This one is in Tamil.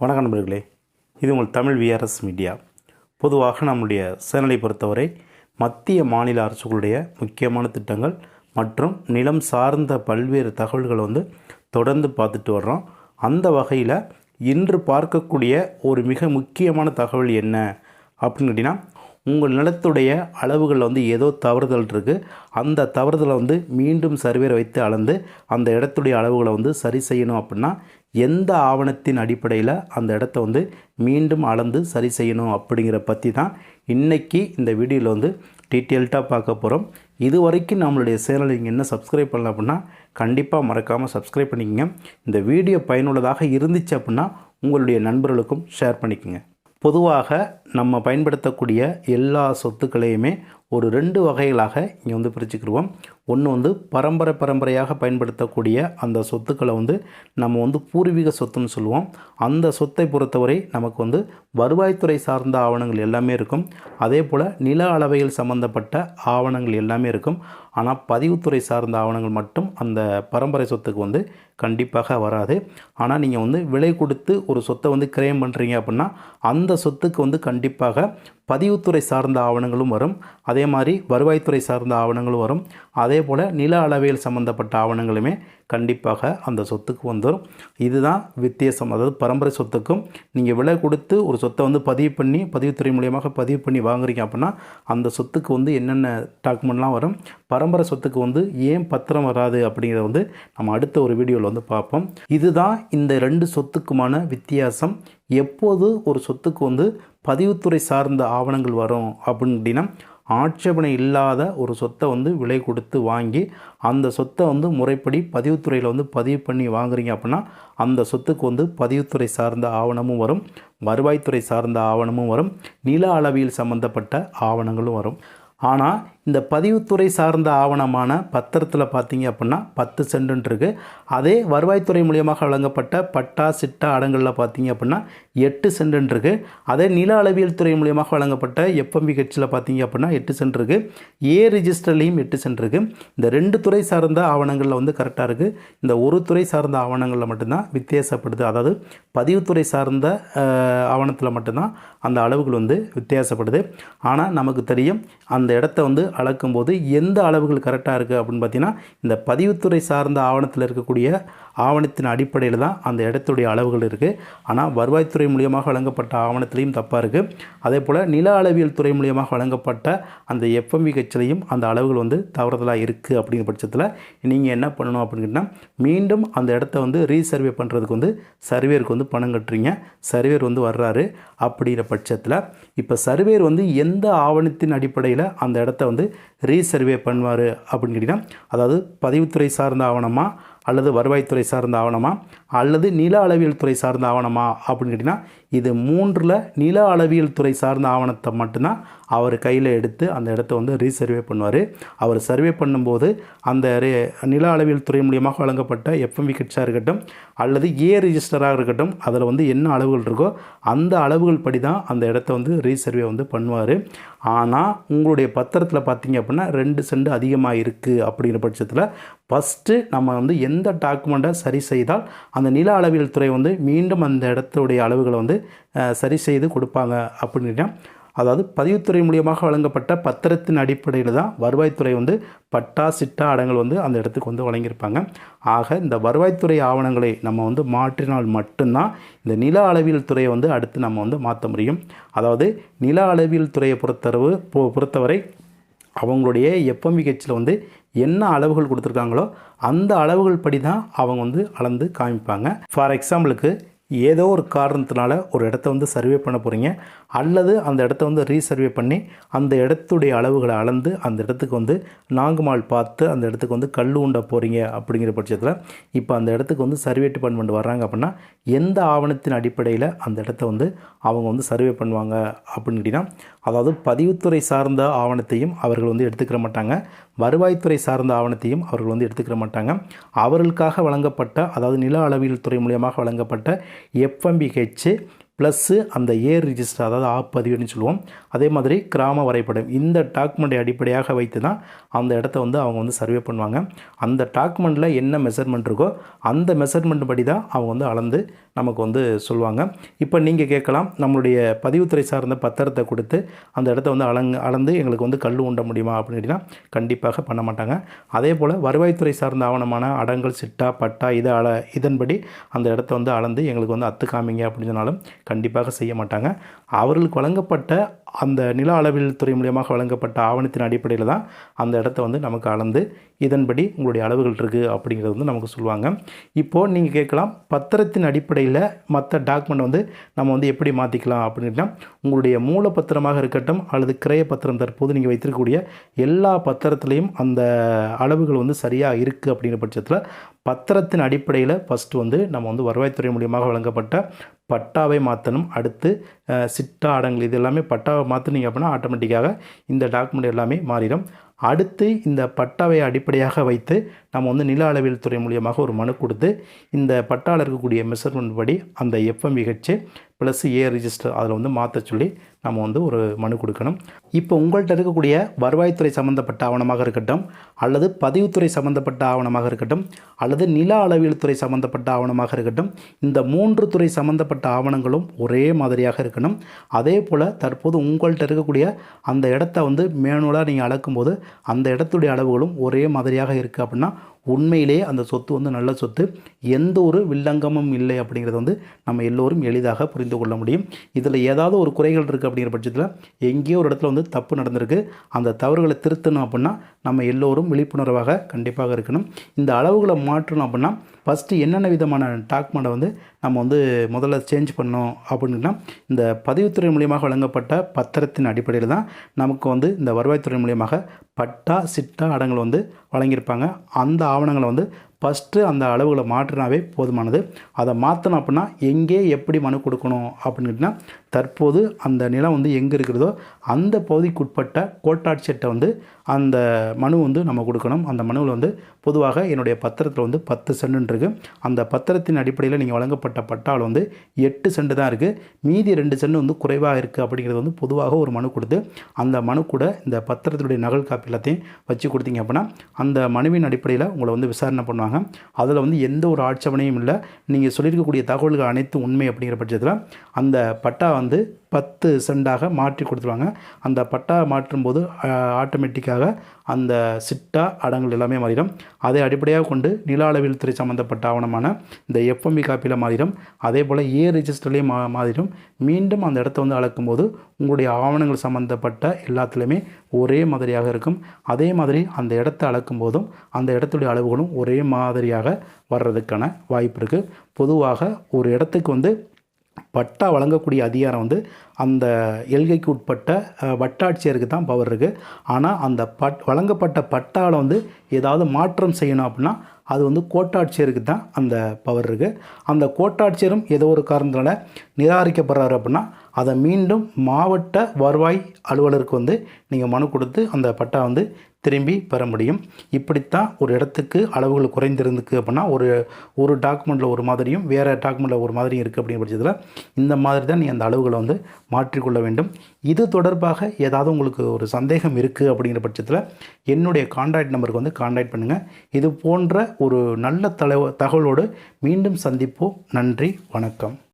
வணக்கம் நண்பர்களே. இது உங்கள் தமிழ் விஆர்எஸ் மீடியா பொதுவாக நம்முடைய சேனலை பொறுத்தவரை மத்திய மாநில அரசுகளுடைய முக்கியமான திட்டங்கள் மற்றும் நிலம் சார்ந்த பல்வேறு தகவல்களை வந்து தொடர்ந்து பார்த்துட்டு வர்றோம். அந்த வகையில் இன்று பார்க்கக்கூடிய ஒரு மிக முக்கியமான தகவல் என்ன அப்படின்னு கேட்டிங்கன்னா உங்கள் நிலத்துடைய அளவுகளில் வந்து ஏதோ தவறுதல் இருக்குது அந்த தவறுதலை வந்து மீண்டும் சர்வேர் வைத்து அளந்து அந்த இடத்துடைய அளவுகளை வந்து சரி செய்யணும் அப்படின்னா எந்த ஆவணத்தின் அடிப்படையில் அந்த இடத்த வந்து மீண்டும் அளந்து சரி செய்யணும் அப்படிங்கிற பற்றி தான் இன்றைக்கி இந்த வீடியோவில் வந்து டீட்டெயில்டாக பார்க்க போகிறோம் இது வரைக்கும் நம்மளுடைய சேனலை நீங்கள் என்ன சப்ஸ்கிரைப் பண்ணல அப்படின்னா கண்டிப்பாக மறக்காமல் சப்ஸ்கிரைப் பண்ணிக்கங்க. இந்த வீடியோ பயனுள்ளதாக இருந்துச்சு அப்படின்னா உங்களுடைய நண்பர்களுக்கும் ஷேர் பண்ணிக்கோங்க. பொதுவாக நம்ம பயன்படுத்தக்கூடிய எல்லா சொத்துக்களையுமே ஒரு ரெண்டு வகைகளாக இங்கே வந்து பிரிச்சுக்கிடுவோம் ஒன்று வந்து பரம்பரை பரம்பரையாக பயன்படுத்தக்கூடிய அந்த சொத்துக்களை வந்து நம்ம வந்து பூர்வீக சொத்துன்னு சொல்லுவோம். அந்த சொத்தை பொறுத்தவரை நமக்கு வந்து வருவாய்த்துறை சார்ந்த ஆவணங்கள் எல்லாமே இருக்கும். அதே போல் நில அளவைகள் சம்மந்தப்பட்ட ஆவணங்கள் எல்லாமே இருக்கும். ஆனால் பதிவுத்துறை சார்ந்த ஆவணங்கள் மட்டும் அந்த பரம்பரை சொத்துக்கு வந்து கண்டிப்பாக வராது. ஆனால் நீங்கள் வந்து விலை கொடுத்து ஒரு சொத்தை வந்து கிரயம் பண்ணுறீங்க அப்படின்னா அந்த சொத்துக்கு வந்து கண்டிப்பாக பதிவுத்துறை சார்ந்த ஆவணங்களும் வரும். அதே மாதிரி வருவாய்த்துறை சார்ந்த ஆவணங்களும் வரும். அதே போல் நில அளவியல் சம்மந்தப்பட்ட ஆவணங்களுமே கண்டிப்பாக அந்த சொத்துக்கு வந்துடும் இதுதான் வித்தியாசம். அதாவது பரம்பரை சொத்துக்கும் நீங்கள் விலை கொடுத்து ஒரு சொத்தை வந்து பதிவு பண்ணி பதிவுத்துறை மூலியமாக பதிவு பண்ணி வாங்குறீங்க அப்படின்னா அந்த சொத்துக்கு வந்து என்னென்ன டாக்குமெண்ட்லாம் வரும்? பரம்பரை சொத்துக்கு வந்து ஏன் பத்திரம் வராது அப்படிங்கிறத வந்து நம்ம அடுத்த ஒரு வீடியோவில் வந்து பார்ப்போம். இதுதான் இந்த ரெண்டு சொத்துக்குமான வித்தியாசம். எப்போது ஒரு சொத்துக்கு வந்து பதிவுத்துறை சார்ந்த ஆவணங்கள் வரும் அப்படின்னா ஆட்சேபனை இல்லாத ஒரு சொத்தை வந்து விலை கொடுத்து வாங்கி அந்த சொத்தை வந்து முறைப்படி பதிவுத்துறையில் வந்து பதிவு பண்ணி வாங்குறீங்க அப்படின்னா அந்த சொத்துக்கு வந்து பதிவுத்துறை சார்ந்த ஆவணமும் வரும் வருவாய்த்துறை சார்ந்த ஆவணமும் வரும் நில அளவியல் சம்மந்தப்பட்ட ஆவணங்களும் வரும். ஆனால் இந்த பதிவுத்துறை சார்ந்த ஆவணமான பத்திரத்தில் பார்த்தீங்க அப்படின்னா பத்து சென்டுன்ட்ருக்கு இருக்குது அதே வருவாய்த்துறை மூலியமாக வழங்கப்பட்ட பட்டா சிட்டா அடங்களில் பார்த்தீங்க அப்படின்னா எட்டு சென்டுன்ட்ருக்கு அதே நில அளவியல் துறை மூலியமாக வழங்கப்பட்ட எஃப்எம்பி கட்சியில் பார்த்தீங்க அப்படின்னா எட்டு சென்ட்ருக்கு ஏ ரிஜிஸ்டர்லேயும் எட்டு சென்ட் இருக்குது இந்த ரெண்டு துறை சார்ந்த ஆவணங்களில் வந்து கரெக்டாக இருக்குது இந்த ஒரு துறை சார்ந்த ஆவணங்களில் மட்டும்தான் வித்தியாசப்படுது. அதாவது பதிவுத்துறை சார்ந்த ஆவணத்தில் மட்டும்தான் அந்த அளவுகள் வந்து வித்தியாசப்படுது. ஆனால் நமக்கு தெரியும் அந்த இடத்த வந்து அளக்கும்போது எந்த அளவுகள் கரெக்டாக இருக்குது அப்படின்னு பார்த்தீங்கன்னா இந்த பதிவுத்துறை சார்ந்த ஆவணத்தில் இருக்கக்கூடிய ஆவணத்தின் அடிப்படையில் தான் அந்த இடத்துடைய அளவுகள் இருக்குது ஆனால் வருவாய்த்துறை மூலியமாக வழங்கப்பட்ட ஆவணத்திலையும் தப்பாக இருக்குது அதே போல் நில அளவியல் துறை மூலியமாக வழங்கப்பட்ட அந்த எஃப்எம்பி கட்சிலையும் அந்த அளவுகள் வந்து தவறுதலாக இருக்குது அப்படிங்கிற பட்சத்தில் நீங்கள் என்ன பண்ணணும் அப்படின்னா மீண்டும் அந்த இடத்த வந்து ரீசர்வே பண்ணுறதுக்கு வந்து சர்வேருக்கு வந்து பணம் கட்டுறீங்க. சர்வேர் வந்து வர்றாரு அப்படிங்கிற பட்சத்தில் இப்போ சர்வேர் வந்து எந்த ஆவணத்தின் அடிப்படையில் அந்த இடத்த வந்து ரீசர்வே பண்ணுவார் அப்படின்னு கேட்டிங்கன்னா அதாவது பதிவுத்துறை சார்ந்த ஆவணமா அல்லது வருவாய்த்துறை சார்ந்த ஆவணமா அல்லது நில அளவியல் துறை சார்ந்த ஆவணமா அப்படின்னு கேட்டிங்கன்னா இது மூன்றில் நில அளவியல் துறை சார்ந்த ஆவணத்தை மட்டும்தான் அவர் கையில் எடுத்து அந்த இடத்த வந்து ரீசர்வே பண்ணுவார். அவர் சர்வே பண்ணும்போது அந்த ரே- நில அளவியல் துறை மூலியமாக வழங்கப்பட்ட எஃப்எம்பி கிட்ஸாக இருக்கட்டும் அல்லது ஏ ரிஜிஸ்டராக இருக்கட்டும் அதில் வந்து என்ன அளவுகள் இருக்கோ அந்த அளவுகள் படி தான் அந்த இடத்த வந்து ரீசர்வே வந்து பண்ணுவார். ஆனால் உங்களுடைய பத்திரத்தில் பார்த்தீங்க அப்படின்னா ரெண்டு சென்ட் அதிகமாக இருக்குது அப்படிங்கிற பட்சத்தில் ஃபஸ்ட்டு நம்ம வந்து எந்த டாக்குமெண்ட்டை சரி செய்தால் அந்த நில அளவியல் துறை வந்து மீண்டும் அந்த இடத்துடைய அளவுகளை வந்து சரி செய்து கொடுப்பாங்க அப்படின்னா அதாவது பதிவுத்துறை மூலியமாக வழங்கப்பட்ட பத்திரத்தின் அடிப்படையில் தான் வருவாய்த்துறை வந்து பட்டா சிட்டா அடங்கல் வந்து அந்த இடத்துக்கு வந்து வழங்கியிருப்பாங்க. ஆக இந்த வருவாய்த்துறை ஆவணங்களை நம்ம வந்து மாற்றினால் மட்டும்தான் இந்த நில அளவியல் துறையை வந்து அடுத்து நம்ம வந்து மாற்ற முடியும். அதாவது நில அளவியல் துறையை பொறுத்தளவு பொ- பொறுத்தவரை அவங்களுடைய எஃப்எம்பி கட்சியில் வந்து என்ன அளவுகள் கொடுத்துருக்காங்களோ அந்த அளவுகள் படி தான் அவங்க வந்து அளந்து காமிப்பாங்க. ஃபார் எக்ஸாம்பிளுக்கு ஏதோ ஒரு காரணத்தினால ஒரு இடத்த வந்து சர்வே பண்ண போகிறீங்க அல்லது அந்த இடத்த வந்து ரீசர்வே பண்ணி அந்த இடத்துடைய அளவுகளை அளந்து அந்த இடத்துக்கு வந்து நாங்குமால் பார்த்து அந்த இடத்துக்கு வந்து கல் உண்ட போகிறீங்க அப்படிங்கிற பட்சத்தில் இப்போ அந்த இடத்துக்கு வந்து சர்வே டிபார்ட்மெண்ட் வர்றாங்க அப்படின்னா எந்த ஆவணத்தின் அடிப்படையில் அந்த இடத்த வந்து அவங்க வந்து சர்வே பண்ணுவாங்க அப்படின்னு கேட்டிங்கன்னா அதாவது பதிவுத்துறை சார்ந்த ஆவணத்தையும் அவர்கள் வந்து எடுத்துக்கிற மாட்டாங்க. வருவாய்த்துறை சார்ந்த ஆவணத்தையும் அவர்கள் வந்து எடுத்துக்கிற மாட்டாங்க. அவர்களுக்காக வழங்கப்பட்ட அதாவது நில அளவியல் துறை மூலியமாக வழங்கப்பட்ட எஃப்எம்பிஹெச் ப்ளஸ்ஸு அந்த ஏர் ரிஜிஸ்டர் அதாவது ஆப் பதிவுன்னு சொல்லுவோம். அதே மாதிரி கிராம வரைபடம் இந்த டாக்குமெண்ட்டை அடிப்படையாக வைத்து தான் அந்த இடத்த வந்து அவங்க வந்து சர்வே பண்ணுவாங்க. அந்த டாக்குமெண்ட்டில் என்ன மெஷர்மெண்ட் இருக்கோ அந்த மெஷர்மெண்ட் படி தான் அவங்க வந்து அளந்து நமக்கு வந்து சொல்லுவாங்க. இப்போ நீங்கள் கேட்கலாம் நம்மளுடைய பதிவுத்துறை சார்ந்த பத்திரத்தை கொடுத்து அந்த இடத்த வந்து அலங் அளந்து எங்களுக்கு வந்து கல் உண்ட முடியுமா அப்படின்னு கண்டிப்பாக பண்ண மாட்டாங்க. அதே போல் வருவாய்த்துறை சார்ந்த ஆவணமான அடங்கல் சிட்டா பட்டா இதை அள இதன்படி அந்த இடத்த வந்து அளந்து எங்களுக்கு வந்து அத்து காமிங்க அப்படின்னு சொன்னாலும் கண்டிப்பாக செய்ய மாட்டாங்க. அவர்களுக்கு வழங்கப்பட்ட அந்த நில அளவில் துறை மூலியமாக வழங்கப்பட்ட ஆவணத்தின் அடிப்படையில் தான் அந்த இடத்த வந்து நமக்கு அளந்து இதன்படி உங்களுடைய அளவுகள் இருக்குது அப்படிங்கிறது வந்து நமக்கு சொல்லுவாங்க. இப்போது நீங்கள் கேட்கலாம் பத்திரத்தின் அடிப்படையில் மற்ற டாக்குமெண்ட் வந்து நம்ம வந்து எப்படி மாற்றிக்கலாம் அப்படின்னா உங்களுடைய மூல பத்திரமாக இருக்கட்டும் அல்லது கிரய பத்திரம் தற்போது நீங்கள் வைத்திருக்கக்கூடிய எல்லா பத்திரத்துலேயும் அந்த அளவுகள் வந்து சரியாக இருக்குது அப்படிங்கிற பட்சத்தில் பத்திரத்தின் அடிப்படையில் ஃபஸ்ட்டு வந்து நம்ம வந்து வருவாய்த்துறை மூலியமாக வழங்கப்பட்ட பட்டாவை மாற்றணும் அடுத்து சிட்டா ஆடங்கள் இது எல்லாமே பட்டாவை மாற்றினீங்க அப்படின்னா ஆட்டோமேட்டிக்காக இந்த டாக்குமெண்ட் எல்லாமே மாறிடும். அடுத்து இந்த பட்டாவை அடிப்படையாக வைத்து நம்ம வந்து நில அளவியல் துறை மூலியமாக ஒரு மனு கொடுத்து இந்த பட்டாவில் இருக்கக்கூடிய மெஷர்மெண்ட் படி அந்த FM FMVH plus A register அதில் வந்து மாற்ற சொல்லி நம்ம வந்து ஒரு மனு கொடுக்கணும். இப்போ உங்கள்கிட்ட இருக்கக்கூடிய வருவாய்த்துறை சம்மந்தப்பட்ட ஆவணமாக இருக்கட்டும் அல்லது பதிவுத்துறை சம்மந்தப்பட்ட ஆவணமாக இருக்கட்டும் அல்லது நில அளவியல் துறை சம்மந்தப்பட்ட ஆவணமாக இருக்கட்டும் இந்த மூன்று துறை சம்மந்தப்பட்ட ஆவணங்களும் ஒரே மாதிரியாக இருக்கணும். அதே போல் தற்போது உங்கள்கிட்ட இருக்கக்கூடிய அந்த இடத்த வந்து மேனுவலாக நீங்கள் அளக்கும்போது அந்த இடத்துடைய அளவுகளும் ஒரே மாதிரியாக இருக்குது அப்படின்னா உண்மையிலே அந்த சொத்து வந்து நல்ல சொத்து. எந்த ஒரு வில்லங்கமும் இல்லை அப்படிங்கிறத வந்து நம்ம எல்லோரும் எளிதாக புரிந்து கொள்ள முடியும். இதில் ஏதாவது ஒரு குறைகள் இருக்குது அப்படிங்கிற பட்சத்தில் எங்கேயோ ஒரு இடத்துல வந்து தப்பு நடந்திருக்கு. அந்த தவறுகளை திருத்தணும் அப்படின்னா நம்ம எல்லோரும் விழிப்புணர்வாக கண்டிப்பாக இருக்கணும். இந்த அளவுகளை மாற்றணும் அப்படின்னா ஃபஸ்ட்டு என்னென்ன விதமான டாக்குமெண்ட்டை வந்து நம்ம வந்து முதல்ல சேஞ்ச் பண்ணோம் அப்படின்னா இந்த பதிவுத்துறை மூலியமாக வழங்கப்பட்ட பத்திரத்தின் அடிப்படையில் தான் நமக்கு வந்து இந்த வருவாய்த்துறை மூலியமாக பட்டா சிட்டா அடங்கள் வந்து வழங்கியிருப்பாங்க. அந்த ஆவணங்களை வந்து ஃபஸ்ட்டு அந்த அளவுகளை மாற்றினாவே போதுமானது. அதை மாற்றணும் அப்படின்னா எங்கே எப்படி மனு கொடுக்கணும் அப்படின்னா தற்போது அந்த நிலம் வந்து எங்கே இருக்கிறதோ அந்த பகுதிக்குட்பட்ட கோட்டாட்சியர்கிட்ட வந்து அந்த மனு வந்து நம்ம கொடுக்கணும். அந்த மனுவில் வந்து பொதுவாக என்னுடைய பத்திரத்தில் வந்து பத்து சென்டுன்றிருக்கு அந்த பத்திரத்தின் அடிப்படையில் நீங்கள் வழங்கப்பட்ட பட்டால் வந்து எட்டு சென்டு தான் இருக்குது மீதி ரெண்டு சென்ட் வந்து குறைவாக இருக்குது அப்படிங்கிறது வந்து பொதுவாக ஒரு மனு கொடுத்து அந்த மனு கூட இந்த பத்திரத்தினுடைய நகல் காப்பி எல்லாத்தையும் வச்சு கொடுத்தீங்க அப்படின்னா அந்த மனுவின் அடிப்படையில் உங்களை வந்து விசாரணை பண்ணுவாங்க. அதில் வந்து எந்த ஒரு ஆட்சேபனையும் இல்லை. நீங்கள் சொல்லியிருக்கக்கூடிய தகவல்கள் அனைத்தும் உண்மை அப்படிங்கிற பட்சத்தில் அந்த பட்டா வந்து பத்து சென்டாக மாற்றி கொடுத்துருவாங்க. அந்த பட்டா மாற்றும்போது ஆட்டோமேட்டிக்காக அந்த சிட்டா அடங்கள் எல்லாமே மாறிடும். அதை அடிப்படையாக கொண்டு நில அளவில் துறை சம்மந்தப்பட்ட ஆவணமான இந்த எஃப்எம்பி காப்பியில் மாறிடும். அதே போல் ஏ ரிஜிஸ்டர்லேயும் மா மாறிடும். மீண்டும் அந்த இடத்த வந்து அளக்கும்போது உங்களுடைய ஆவணங்கள் சம்மந்தப்பட்ட எல்லாத்துலேயுமே ஒரே மாதிரியாக இருக்கும். அதே மாதிரி அந்த இடத்த அளக்கும் போதும் அந்த இடத்துடைய அளவுகளும் ஒரே மாதிரியாக வர்றதுக்கான வாய்ப்பு இருக்குது பொதுவாக ஒரு இடத்துக்கு வந்து பட்டா வழங்கக்கூடிய அதிகாரம் வந்து அந்த எல்கைக்கு உட்பட்ட வட்டாட்சியருக்கு தான் பவர் இருக்குது ஆனால் அந்த பட் வழங்கப்பட்ட பட்டாவில் வந்து ஏதாவது மாற்றம் செய்யணும் அப்படின்னா அது வந்து கோட்டாட்சியருக்கு தான் அந்த பவர் இருக்குது அந்த கோட்டாட்சியரும் ஏதோ ஒரு காரணத்தினால நிராகரிக்கப்படுறாரு அப்படின்னா அதை மீண்டும் மாவட்ட வருவாய் அலுவலருக்கு வந்து நீங்கள் மனு கொடுத்து அந்த பட்டா வந்து திரும்பி பெற முடியும். இப்படித்தான் ஒரு இடத்துக்கு அளவுகள் குறைந்திருந்துக்கு அப்படின்னா ஒரு ஒரு டாக்குமெண்ட்டில் ஒரு மாதிரியும் வேறு டாக்குமெண்ட்டில் ஒரு மாதிரியும் இருக்குது அப்படிங்கிற பட்சத்தில் இந்த மாதிரி தான் நீ அந்த அளவுகளை வந்து மாற்றிக்கொள்ள வேண்டும். இது தொடர்பாக ஏதாவது உங்களுக்கு ஒரு சந்தேகம் இருக்குது அப்படிங்கிற பட்சத்தில் என்னுடைய கான்டாக்ட் நம்பருக்கு வந்து கான்டாக்ட் பண்ணுங்கள் இது போன்ற ஒரு நல்ல தலை தகவலோடு மீண்டும் சந்திப்போம். நன்றி வணக்கம்.